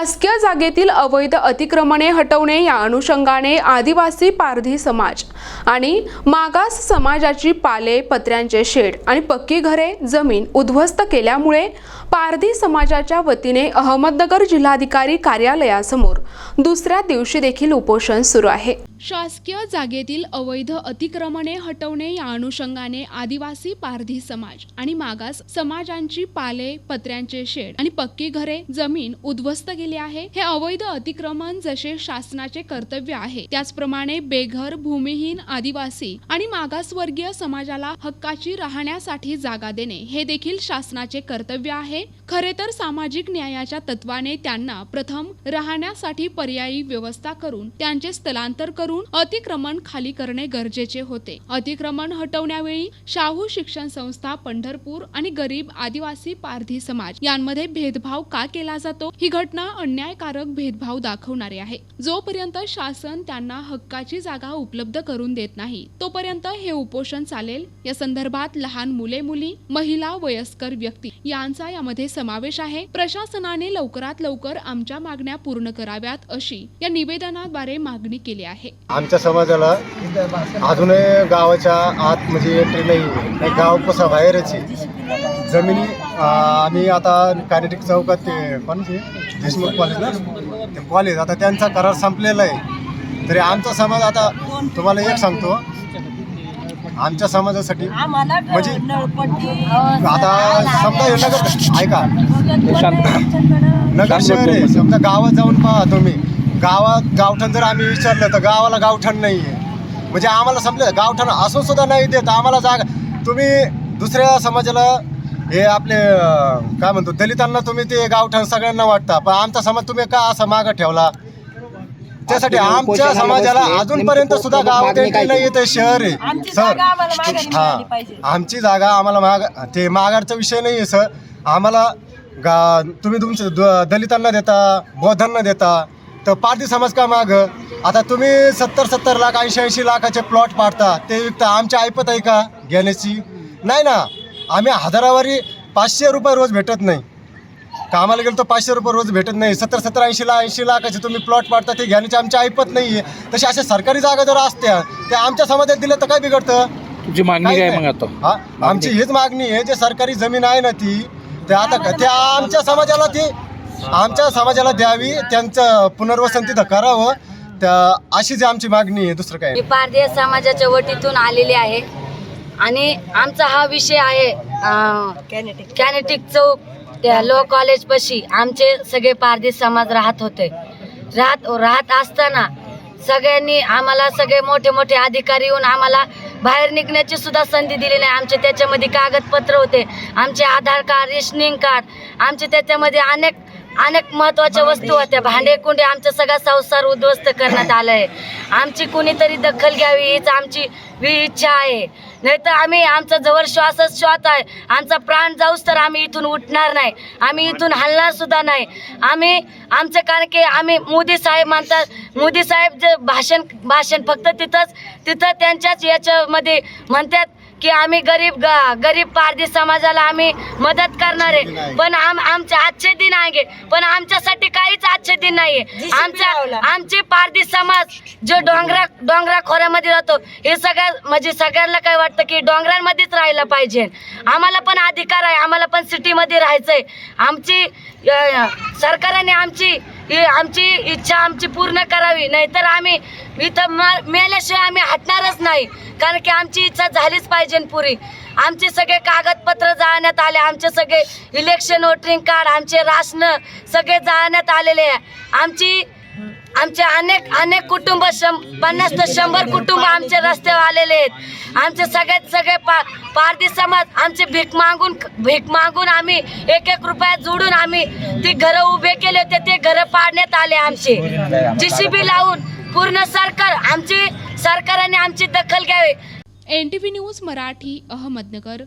शासकीय जागेतील अवैध अतिक्रमणे हटवणे या अनुषंगाने आदिवासी पारधी समाज आणि मागास समाजाची पाले पत्र्यांचे शेड आणि पक्की घरे जमीन उद्ध्वस्त केल्यामुळे पारधी समाजाच्या वतीने अहमदनगर जिल्हाधिकारी कार्यालयासमोर दुसऱ्या दिवशी देखील उपोषण सुरू आहे. शासकीय जागेतील अवैध अतिक्रमणे हटवणे या अनुषंगाने आदिवासी पारधी समाज आणि मागास समाजांची पाले पत्र्यांचे शेड आणि पक्की घरे जमीन उद्ध्वस्त केली आहे. हे अवैध अतिक्रमण जसे शासनाचे कर्तव्य आहे त्याचप्रमाणे बेघर भूमिहीन आदिवासी आणि मागासवर्गीय समाजाला हक्काची राहण्यासाठी जागा देणे हे देखील शासनाचे कर्तव्य आहे. खरे तर सामाजिक न्यायाच्या तत्वाने त्यांना प्रथम राहण्यासाठी पर्यायी व्यवस्था करून त्यांचे स्थलांतर करून अतिक्रमण खाली करणे गरजेचे होते. अतिक्रमण हटवण्यावेळी शाहू शिक्षण संस्था पंढरपूर आणि गरीब आदिवासी पारधी समाज यांमध्ये भेदभाव का केला जातो? ही घटना अन्यायकारक भेदभाव दाखवणारी आहे. जोपर्यंत शासन त्यांना हक्काची जागा उपलब्ध करून देत नाही तोपर्यंत हे उपोषण चालेल. या संदर्भात लहान मुले मुली महिला वयस्कर व्यक्ती यांचा यामध्ये समावेश आहे. प्रशासनाने लवकरात लवकर आमच्या मागण्या पूर्ण कराव्यात अशी या निवेदनाद्वारे मागणी केली आहे. आमच्या समाजाला अजूनही गावाच्या आत म्हणजे एंट्री नाही गाव कसं बाहेरच आहे. जमिनी आम्ही आता कार्याटिक चौकात ते पण देशमुख कॉलेज ना? ते कॉलेज आता त्यांचा करार संपलेला आहे. तरी आमचा समाज आता तुम्हाला एक सांगतो. आमच्या समाजासाठी. म्हणजे आता समजा हे नगर ऐका. नगर शहर आहे. समजा गावात जाऊन पहा तुम्ही. गावात गावठण जर आम्ही विचारलं तर गावाला गावठण नाही आहे म्हणजे आम्हाला समजा गावठण असून सुद्धा नाही देत. आम्हाला जागा तुम्ही दुसऱ्या समाजाला हे आपले काय म्हणतो दलितांना तुम्ही ते गावठण सगळ्यांना वाटता. पण आमचा समाज तुम्ही का असा मागं ठेवला? त्यासाठी आमच्या समाजाला अजूनपर्यंत सुद्धा नाही येते शहर आहे. आमची सर हा. आमची जागा आम्हाला माग ते माघारचा विषय नाही आहे सर. आम्हाला गा तुम्ही तुमच्या द- दलितांना देता बौद्धांना देता तर पारधी समाज का माग? आता तुम्ही सत्तर सत्तर लाख ऐंशी ऐंशी लाखाचे प्लॉट पाडता ते विकता. आमची ऐपत आहे का? घेण्याची. नाही ना. आम्ही हजारावारी पाचशे रुपये रोज भेटत नाही. कामाला गेलो तर पाचशे रुपये रोज भेटत नाही. सत्तर सत्तर ऐंशी लाख ऐंशी लाखाचे तुम्ही प्लॉट पाडता ते घेण्याची आमची ऐपत नाही आहे तशी अशा सरकारी जागा जर असत्या ते आमच्या समाजात दिलं तर काय बिघडतं? तुमची मागणी काय. मग आता? हा? आमची हीच मागणी आहे जे सरकारी जमीन आहे ना ती ते आता ते आमच्या समाजाला ती आमच्या समाजाला द्यावी त्यांचं पुनर्वसन तिथं करावं. त्या अशी जी आमची मागणी आहे दुसरं काय मी पारधी समाजाच्या वटीतून आलेली आहे. आणि आमचा हा विषय आहे कॅनेटिक चौक. त्या लो कॉलेज पशी आमचे सगळे पारधी समाज राहत होते. राहत राहत असताना सगळ्यांनी आम्हाला सगळे मोठे मोठे अधिकारी येऊन आम्हाला बाहेर निघण्याची सुद्धा संधी दिली नाही. आमचे त्याच्यामध्ये कागदपत्र होते आमचे आधार कार्ड रेशनिंग कार्ड आमचे त्याच्यामध्ये अनेक अनेक महत्त्वाच्या वस्तू होत्या. भांडे कुंडे आमचा सगळा संसार उद्ध्वस्त करण्यात आला आहे आमची कुणीतरी दखल घ्यावी हीच आमची ही इच्छा आहे. नाही तर आम्ही आमचा जवळ श्वासच श्वास आहे. आमचा प्राण जाऊस तर आम्ही इथून उठणार नाही. आम्ही इथून हलणार सुद्धा नाही. आम्ही आमचं कारण की आम्ही मोदी साहेब म्हणतात मोदी साहेब जे भाषण भाषण फक्त तिथंच तिथं त्यांच्याच याच्यामध्ये म्हणतात. की आम्ही गरीब ग- गरीब पारधी समाजाला आम्ही मदत करणार आहे. पण आम आमचे आजचे दिन आहे. पण आमच्यासाठी काहीच आजचे दिन नाहीये आमच्या. आमचे पारधी समाज जो डोंगरा डोंगरा खोऱ्यामध्ये राहतो हे सगळ्या म्हणजे सगळ्यांना काय वाटतं की डोंगरांमध्येच राहायला पाहिजे. आम्हाला पण अधिकार आहे. आम्हाला पण सिटीमध्ये राहायचंय. आमची सरकारने आमची ही आमची इच्छा आमची पूर्ण करावी नाहीतर आम्ही इथं म- मेल्याशिवाय आम्ही हटणारच नाही. कारण की आमची इच्छा झालीच पाहिजे पुरी. आमचे सगळे कागदपत्र जाळण्यात आले आमचे सगळे इलेक्शन वोटिंग कार्ड आमचे राशन सगळे जाळण्यात आलेले आहे. आमची आमचे अनेक अनेक कुटुंब शं पन्नास ते शंभर कुटुंब आमचे रस्त्यावर आलेले आहेत. आमचे सगळ्यात सगळे पा पारधी समाज आमचे भीक मागून भीक मागून आम्ही एक एक रुपया जोडून आम्ही ती घरं उभे केले होते ते घरं पाडण्यात आले आमचे. जीसीबी लावून पूर्ण सरकार आमची सरकारने आमची दखल घ्यावी. N T V news Marathi Ahmednagar.